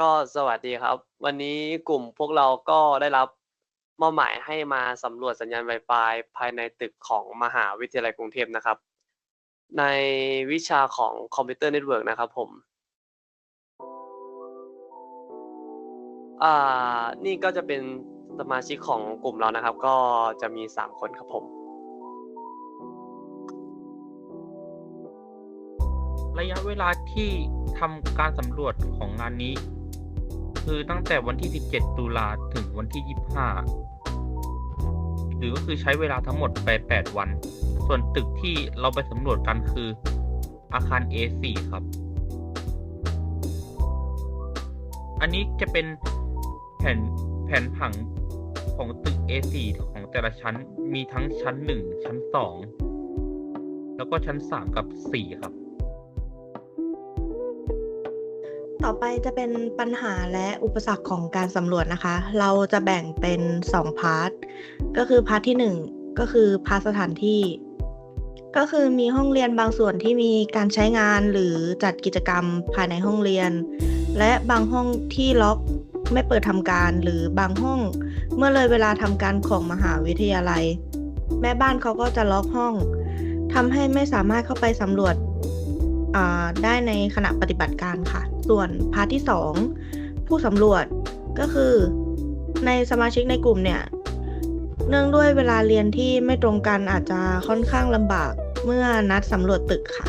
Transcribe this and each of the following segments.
ก็สวัสดีครับ วันนี้กลุ่มพวกเราก็ได้รับมอบหมายให้มาสำรวจสัญญาณ Wi-Fi ภายในตึกของมหาวิทยาลัยกรุงเทพนะครับ ในวิชาของคอมพิวเตอร์เน็ตเวิร์กนะครับผมอ่านี่ก็จะเป็นสมาชิกของกลุ่มเรานะครับ ก็จะมีสามคนครับผม ระยะเวลาที่ทำการสำรวจของงานนี้ คือตั้งแต่วันที่ 17 ตุลาถึงวันที่ 25 หรือก็คือใช้เวลาทั้งหมดไป8วัน ส่วนตึกที่เราไปสำรวจกันคืออาคาร A4 ครับ อันนี้จะเป็นแผนแผนผังของตึก A4 ของแต่ละชั้นมีทั้งชั้น 1 ชั้น 2 แล้วก็ชั้น 3 กับ 4 ครับ ต่อไปจะเป็นปัญหาและอุปสรรคของการสำรวจนะคะ เราจะแบ่งเป็น 2 พาร์ท ก็คือพาร์ทที่ 1 ก็คือพาร์ทสถานที่ ก็คือมีห้องเรียนบางส่วนที่มีการใช้งานหรือจัดกิจกรรมภายในห้องเรียน และบางห้องที่ล็อกไม่เปิดทำการหรือบางห้อง เมื่อเลยเวลาทำการของมหาวิทยาลัย แม่บ้านเขาก็จะล็อกห้องทำให้ไม่สามารถเข้าไปสำรวจ ได้ในขณะปฏิบัติการค่ะ ส่วนพาร์ทที่ 2 ผู้สำรวจก็คือ ในสมาชิกในกลุ่มเนี่ย เนื่องด้วยเวลาเรียนที่ไม่ตรงกันอาจจะค่อนข้างลำบากเมื่อนัดสำรวจตึกค่ะ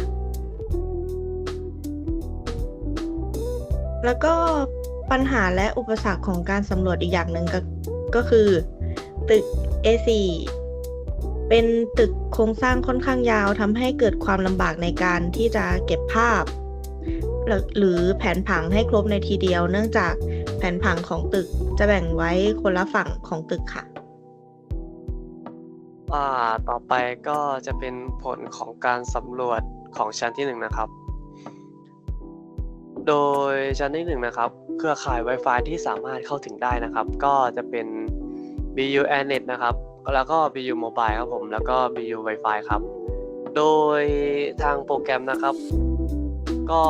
แล้วก็ปัญหาและอุปสรรคของการสำรวจอีกอย่างหนึ่งก็ก็คือ ตึก A4 เป็นตึก โครงสร้างค่อนข้างยาวทำให้เกิดความลำบากในการที่จะเก็บภาพ หรือแผนผังให้ครบในทีเดียว เนื่องจากแผนผังของตึกจะแบ่งไว้คนละฝั่งของตึกค่ะอ่าต่อไปก็จะเป็นผลของการสำรวจของชั้นที่หนึ่งนะครับ โดยชั้นที่หนึ่งนะครับ เครือข่าย Wi-Fi ที่สามารถเข้าถึงได้นะครับ ก็จะเป็น BU Airnet นะครับ แล้วก็ BU Mobile ครับผม แล้วก็ BU Wi-Fi ครับ โดยทางโปรแกรมนะครับ ก็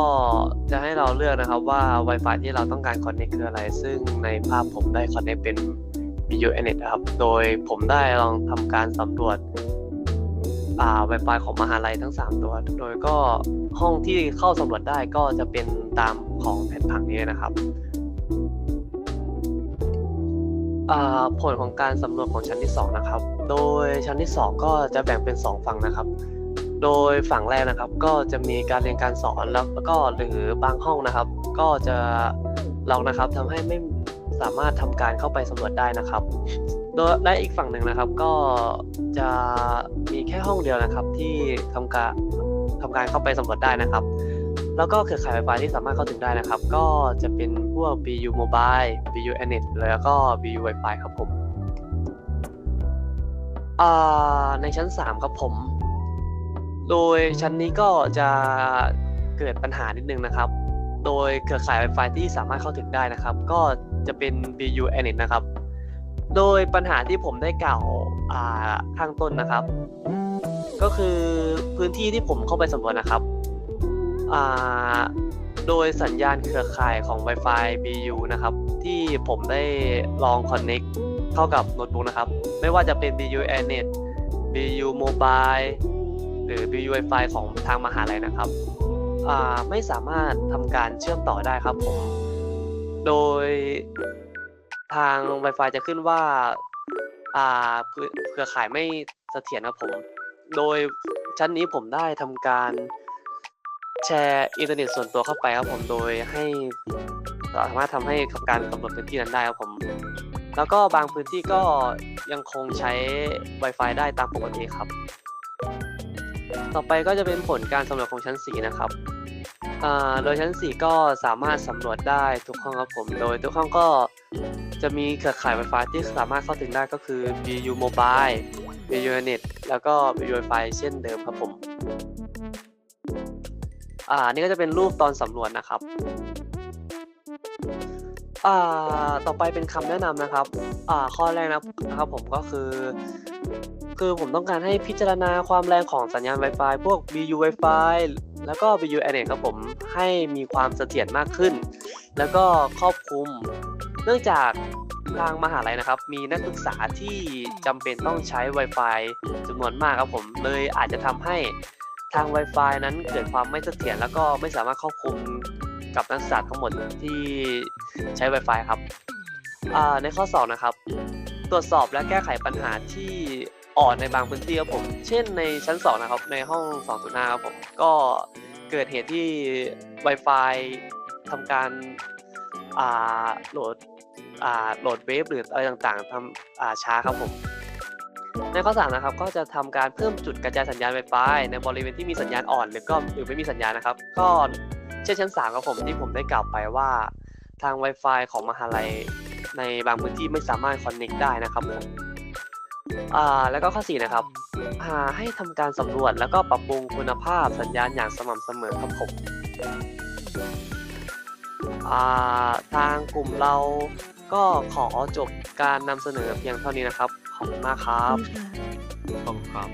จะให้เราเลือกนะครับว่า Wi-Fi ที่เราต้องการ connect คืออะไร ซึ่งในภาพผมได้ connect เป็น BU Airnet นะครับ โดยผมได้ลองทำการสำรวจอ่า Wi-Fi ของมหาลัยทั้ง 3 ตัว โดยก็ห้องที่เข้าสำรวจได้ก็จะเป็นตามของแผนผังนี้นะครับ ผลของการสำรวจของชั้นที่ 2 นะครับ โดยชั้นที่ 2 ก็จะแบ่งเป็น 2 ฝั่งนะครับ โดยฝั่งแรกนะครับ ก็จะมีการเรียนการสอนแล้วก็หรือบางห้องนะครับ ก็จะล็อกนะครับทำให้ไม่สามารถทำการเข้าไปสำรวจได้นะครับ โดยและอีกฝั่งหนึ่งนะครับ ก็จะมีแค่ห้องเดียวนะครับ ที่ทำการทำการเข้าไปสำรวจได้นะครับ แล้วก็เครือข่าย Wi-Fi ที่สามารถเข้าถึงได้นะครับ ก็จะเป็น พวก BU Mobile BU Airnet แล้วก็ BU Wi-Fi ครับผมอ่าในชั้น 3 ครับผม โดยชั้นนี้ก็จะเกิดปัญหานิดนึงนะครับ โดยเครือข่าย Wi-Fi ที่สามารถเข้าถึงได้นะครับ ก็จะเป็น BU a n e t นะครับ โดยปัญหาที่ผมได้กล่าวอ่าข้างต้นนะครับ ก็คือพื้นที่ที่ผมเข้าไปสำรวจนะครับ อ่า โดยสัญญาณเครือข่ายของ Wi-Fi BU นะครับ ที่ผมได้ลอง Connect เข้ากับโน้ตบุ๊กนะครับ ไม่ว่าจะเป็น BU Airnet BU Mobile หรือ BU Wi-Fi ของทางมหาลัยนะครับอ่าไม่สามารถทำการเชื่อมต่อได้ครับผม โดยทาง Wi-Fi จะขึ้นว่าอ่าเครือข่ายไม่เสถียรครับผม โดยชั้นนี้ผมได้ทำการ แชร์อินเทอร์เน็ตส่วนตัวเข้าไปครับผมโดยให้สามารถทำให้กับการกำหนดพื้นที่นั้นได้ครับผม แล้วก็บางพื้นที่ก็ยังคงใช้ Wi-Fi ได้ตามปกติครับ ต่อไปก็จะเป็นผลการสำรวจของชั้น 4 นะครับโดยชั้น 4 ก็สามารถสำรวจได้ทุกห้องครับผม โดยทุกห้องก็จะมีเครือข่าย Wi-Fi ที่สามารถเข้าถึงได้ก็คือ BU Mobile BU Net แล้วก็ BU Wi-Fi เช่นเดิมครับผม อ่านี่ก็จะเป็นรูปตอนสำรวจนะครับอ่าต่อไปเป็นคำแนะนำนะครับอ่าข้อแรกนะครับผมก็คือ คือผมต้องการให้พิจารณาความแรงของสัญญาณ Wi-Fi พวก BU Wi-Fi แล้วก็ BU Airnet ครับผมให้มีความเสถียรมากขึ้น แล้วก็ครอบคลุม เนื่องจากทางมหาลัยนะครับ มีนักศึกษาที่จำเป็นต้องใช้ Wi-Fi จำนวนมากครับผมเลยอาจจะทำให้ ทาง Wi-Fi นั้นเกิดความไม่เสถียรแล้วก็ไม่สามารถครอบคลุมกับนักศึกษาทั้งหมดที่ใช้ Wi-Fi ครับในข้อ 2 นะครับ ตรวจสอบและแก้ไขปัญหาที่อ่อนในบางพื้นที่ครับผม เช่นในชั้น 2 นะครับ ในห้อง 205 ครับผม ก็เกิดเหตุที่ Wi-Fi ทำการโหลดโหลดเวฟหรืออะไรต่างๆทำช้าครับผม ในข้อ3นะครับก็จะทำการเพิ่มจุดกระจายสัญญาณ Wi-Fi ในบริเวณที่มีสัญญาณอ่อนหรือก็หรือไม่มีสัญญาณนะครับ ก็เช่นชั้น3ครับผมที่ผมได้กล่าวไปว่า ทาง Wi-Fi ของมหาลัยในบางพื้นที่ไม่สามารถคอนเน c t ได้นะครับผมอ่าแล้วก็ข้อ4นะครับอ่าให้ทำการสำรวจแล้วก็ปรับปรุงคุณภาพสัญญาณอย่างสม่ำเสมอครับผม ทางกลุ่มเราก็ขอจบการนำเสนอเพียงเท่านี้นะครับ ขอบคุณมากครับ ขอบคุณครับ